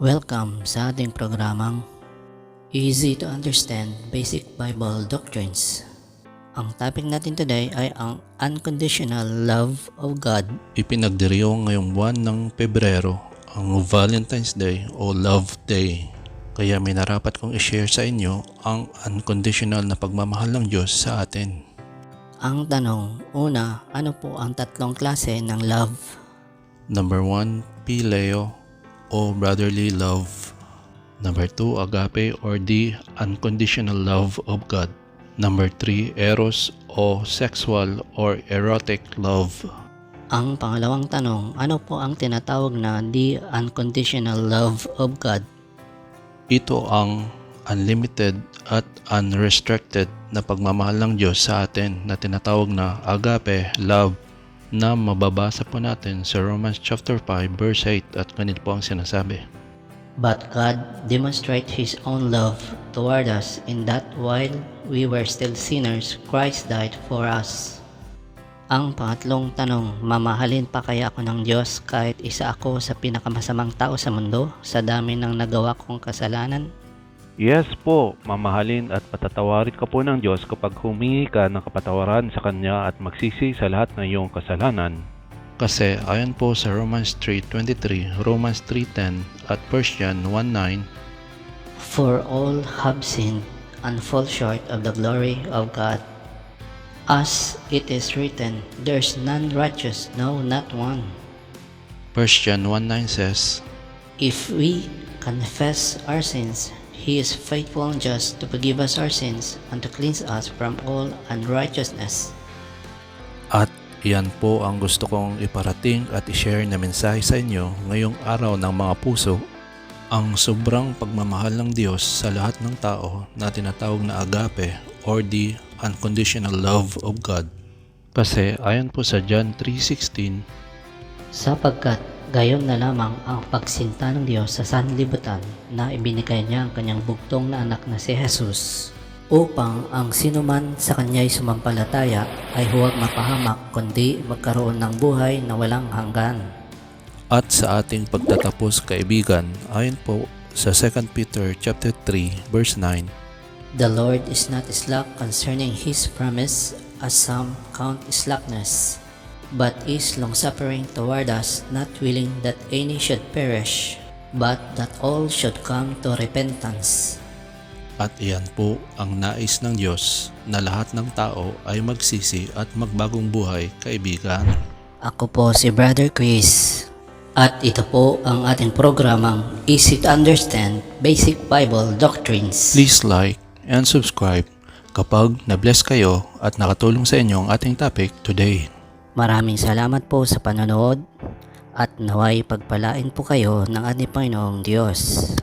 Welcome sa ating programang Easy to Understand Basic Bible Doctrines. Ang topic natin today ay ang unconditional love of God. Ipinagdiriwang ngayong buwan ng Pebrero ang Valentine's Day o Love Day. Kaya may narapat kong i-share sa inyo ang unconditional na pagmamahal ng Diyos sa atin. Ang tanong, una, ano po ang tatlong klase ng love? Number 1, Phileo o brotherly love. Number 2, agape or the unconditional love of God. Number 3, eros o sexual or erotic love. Ang pangalawang tanong, ano po ang tinatawag na the unconditional love of God? Ito ang unlimited at unrestricted na pagmamahal ng Diyos sa atin na tinatawag na agape love na mababasa po natin sa Romans chapter 5 verse 8 at ganito po ang sinasabi. But God demonstrate His own love toward us in that while we were still sinners, Christ died for us. Ang pangatlong tanong, mamahalin pa kaya ako ng Diyos kahit isa ako sa pinakamasamang tao sa mundo sa dami ng nagawa kong kasalanan? Yes po, mamahalin at patatawarin ka po ng Diyos kapag humingi ka ng kapatawaran sa Kanya at magsisi sa lahat ng iyong kasalanan. Kasi ayon po sa Romans 3.23, Romans 3.10 at 1 John 1.9, For all have sinned and fall short of the glory of God. As it is written, There's none righteous, no, not one. 1 John 1.9 says, If we confess our sins, He is faithful and just to forgive us our sins and to cleanse us from all unrighteousness. At yan po ang gusto kong iparating at i-share na mensahe sa inyo ngayong araw ng mga puso. Ang sobrang pagmamahal ng Diyos sa lahat ng tao na tinatawag na agape or the unconditional love of God. Kasi ayon po sa John 3.16, Sapagkat gayon na lamang ang pagsinta ng Diyos sa sanlibutan na ibinigay niya ang kanyang bugtong na anak na si Jesus. Upang ang sinuman sa kanya'y sumampalataya ay huwag mapahamak kundi magkaroon ng buhay na walang hanggan. At sa ating pagtatapos kaibigan, ayon po sa 2 Peter chapter 3 verse 9, The Lord is not slack concerning his promise, as some count slackness, but is longsuffering toward us, not willing that any should perish, but that all should come to repentance. at iyan po ang nais ng Diyos na lahat ng tao ay magsisi at magbagong buhay kaibigan. Ako po si Brother Chris. At ito po ang ating programang Easy to Understand Basic Bible Doctrines. Please like and subscribe kapag na-bless kayo at nakatulong sa inyo ang ating topic today. Maraming salamat po sa panonood at naway pagpalain po kayo ng ating Panginoong Diyos.